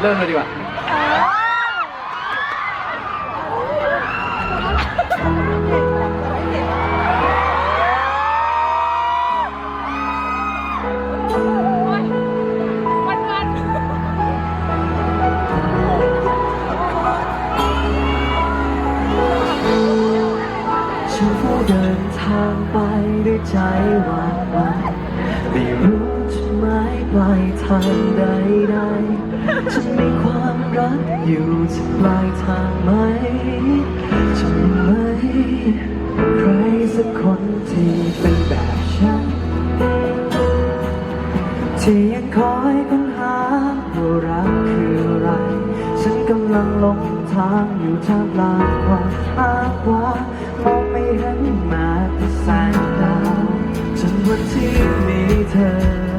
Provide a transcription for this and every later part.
เริ่มเลยดีกว่า ฉันผู้เดินทางไปด้วยใจหวานหวไม่รู้จะหมายปลายทางใดๆ ฉันมีความรักอยู่ที่ปลายทางไหมจะไหมใครสักคนที่เป็นแบบฉัน ที่ยังคอยค้นหาว่ารักคืออะไร ฉันกำลังลงทางอยู่ท่ามกลางความอาว้ามองไม่เห็นมาที่แสงดาวจนวันที่มีเธอ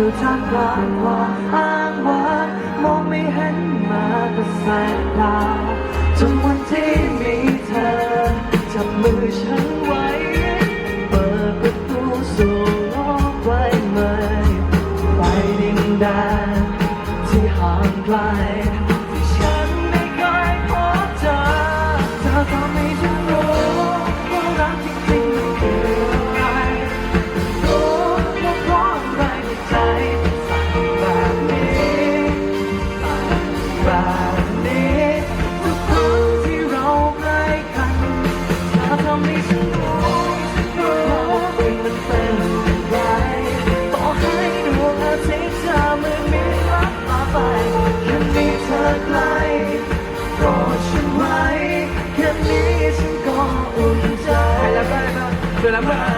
อยู่ท่ามกลางหลอกอ้างว่างมองไม่เห็นมาแต่แสายาวจนวันที่มีเธอจับมือฉันไว้ เปิดประตูสู่ ฉัไว้แค่นี้ฉันก็อุ่นใจไปแล้วไปแล้วเจอแล้วเพื่อน